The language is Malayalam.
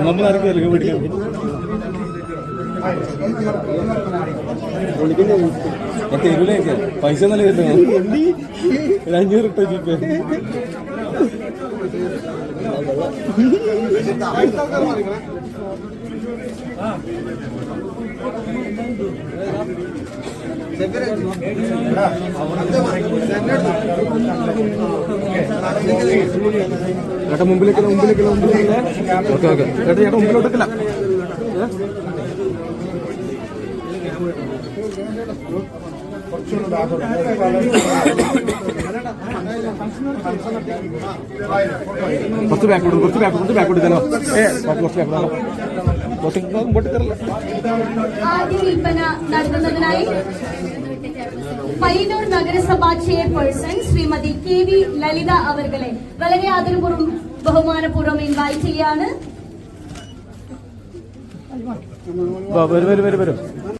നമ്മൾ പൈസ നല്ല കിട്ടുന്നു അഞ്ഞൂറ് ഇട്ടോ ജീപ്പേ ചേട്ടാ മുമ്പിലേക്ക് മുമ്പിലേക്ക് മുമ്പിലേക്ക് ഓക്കെ ഓക്കെ ചേട്ടാ ചേട്ടാ മുമ്പിലോട്ടേക്കല്ല കുറച്ച് ബാക്ക് കുറച്ച് ബാക്ക് കുറച്ച് ബാക്ക് കൊടുക്കാനോ ഏ കുറച്ച് ബാക്ക് കുറച്ച് മുമ്പോട്ട് കയറില്ല ആദ്യ വിൽപ്പന പയ്യന്നൂർ നഗരസഭാ chairperson Shrimati K V Lalitha അവർകളെ വളരെ ആദരപൂർവം ബഹുമാനപൂർവം ഇൻവൈറ്റ് ചെയ്യാണ്. വരും വരും വരും.